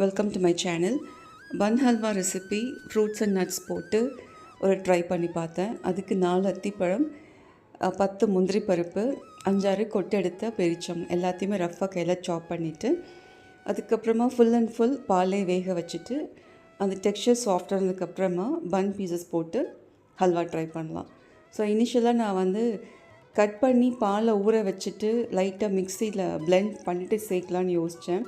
Welcome to my channel bun halwa recipe fruits and nuts போட்டு ஒரு try பண்ணி பார்த்தேன். அதுக்கு நாலு அத்திப்பழம் பத்து முந்திரி பருப்பு அஞ்சாறு கொட்டெடுத்த பெரிச்சம் எல்லாத்தையுமே ரஃப்பாக கையில் சாப் பண்ணிவிட்டு அதுக்கப்புறமா ஃபுல் அண்ட் ஃபுல் பாலே வேக வச்சுட்டு அந்த டெக்ஸ்சர் சாஃப்டானதுக்கப்புறமா பன் பீசஸ் போட்டு ஹல்வா ட்ரை பண்ணலாம். ஸோ இனிஷியலாக நான் வந்து கட் பண்ணி பாலை ஊற வச்சுட்டு லைட்டாக மிக்சியில் பிளெண்ட் பண்ணிவிட்டு சேர்க்கலான்னு யோசித்தேன்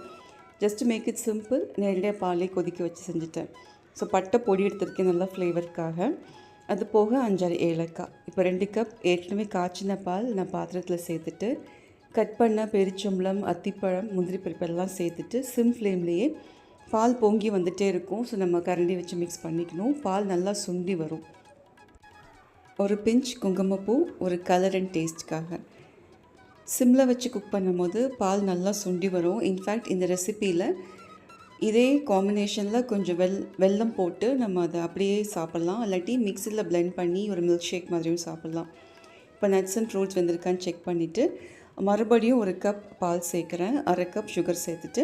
ஜஸ்ட் மேக் இட் சிம்பிள் நேரடியாக பாலே கொதிக்க வச்சு செஞ்சுட்டேன். ஸோ பட்டை பொடி எடுத்திருக்கேன் நல்லா ஃப்ளேவருக்காக அது போக அஞ்சாறு ஏலக்காய். இப்போ ரெண்டு கப் ஏற்கனவே காய்ச்சின பால் நான் பாத்திரத்தில் சேர்த்துட்டு கட் பண்ண பெரிச்சம்பளம் அத்திப்பழம் முந்திரி பருப்பெல்லாம் சேர்த்துட்டு சிம் ஃப்ளேம்லேயே பால் பொங்கி வந்துகிட்டே இருக்கும். ஸோ நம்ம கரண்டி வச்சு மிக்ஸ் பண்ணிக்கணும். பால் நல்லா சுண்டி வரும். ஒரு பிஞ்ச் குங்குமப்பூ ஒரு கலர் அண்ட் டேஸ்ட்காக சிம்மில் வச்சு குக் பண்ணும்போது பால் நல்லா சுண்டி வரும். இன்ஃபேக்ட் இந்த ரெசிப்பியில் இதே காம்பினேஷனில் கொஞ்சம் வெல் வெல்லம் போட்டு நம்ம அதை அப்படியே சாப்பிட்லாம். இல்லாட்டி மிக்சியில் பிளெண்ட் பண்ணி ஒரு மில்க் ஷேக் மாதிரியும் சாப்பிட்லாம். இப்போ நட்ஸ் அண்ட் ஃப்ரூட்ஸ் வந்திருக்கான்னு செக் பண்ணிவிட்டு மறுபடியும் ஒரு கப் பால் சேர்க்குறேன். அரை கப் சுகர் சேர்த்துட்டு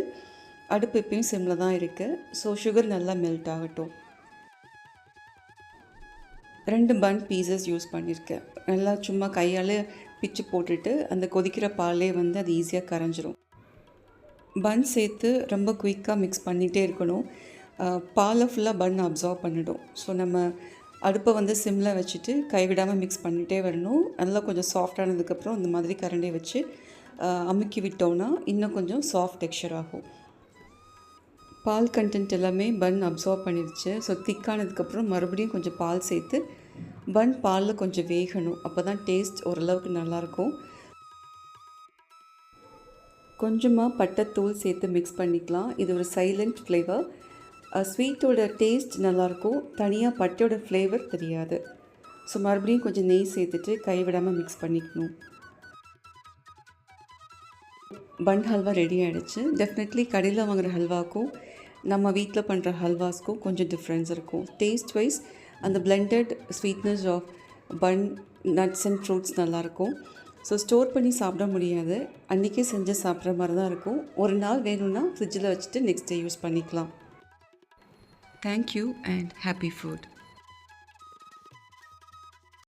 அடுப்பு இப்பயும் சிம்மில் தான் இருக்குது ஸோ சுகர் நல்லா மெல்ட் ஆகட்டும். ரெண்டு பன் பீசஸ் யூஸ் பண்ணியிருக்கேன் நல்லா சும்மா கையால் பிச்சு போட்டுட்டு அந்த கொதிக்கிற பாலே வந்து அது ஈஸியாக கரைஞ்சிரும். பன் சேர்த்து ரொம்ப குயிக்காக மிக்ஸ் பண்ணிகிட்டே இருக்கணும். பாலை ஃபுல்லாக பன் அப்சார்ப் பண்ணிடும். ஸோ நம்ம அடுப்பை வந்து சிம்மில் வச்சுட்டு கைவிடாமல் மிக்ஸ் பண்ணிகிட்டே வரணும். நல்லா கொஞ்சம் சாஃப்டானதுக்கப்புறம் இந்த மாதிரி கரண்டியை வச்சு அமுக்கி விட்டோம்னா இன்னும் கொஞ்சம் சாஃப்ட் டெக்ஸ்சர் ஆகும். பால் கண்டென்ட் எல்லாமே பன் அப்சார்ப் பண்ணிடுச்சு ஸோ திக்கானதுக்கப்புறம் மறுபடியும் கொஞ்சம் பால் சேர்த்து பன் பாலில் கொஞ்சம் வேகணும். அப்போ தான் டேஸ்ட் ஓரளவுக்கு நல்லாயிருக்கும் கொஞ்சமாக பட்டைத்தூள் சேர்த்து மிக்ஸ் பண்ணிக்கலாம். இது ஒரு சைலண்ட் ஃப்ளேவர் ஸ்வீட்டோட டேஸ்ட் நல்லாயிருக்கும் தனியாக பட்டையோட ஃப்ளேவர் தெரியாது. ஸோ மறுபடியும் கொஞ்சம் நெய் சேர்த்துட்டு கைவிடாமல் மிக்ஸ் பண்ணிக்கணும். பன் ஹல்வா ரெடி ஆகிடுச்சு டெஃபினெட்லி கடையில் வாங்குகிற ஹல்வாக்கும் நம்ம வீட்டில் பண்ணுற ஹல்வாஸ்க்கும் கொஞ்சம் டிஃப்ரென்ஸ் இருக்கும். டேஸ்ட் வைஸ் அந்த blended sweetness of bun nuts and fruits நல்லாயிருக்கும் ஸோ ஸ்டோர் பண்ணி சாப்பிட முடியாது. அன்றைக்கே செஞ்சு சாப்பிட்ற மாதிரி தான் இருக்கும். ஒரு நாள் வேணும்னா ஃப்ரிட்ஜில் வச்சுட்டு நெக்ஸ்ட் டே யூஸ் பண்ணிக்கலாம். Thank you and happy food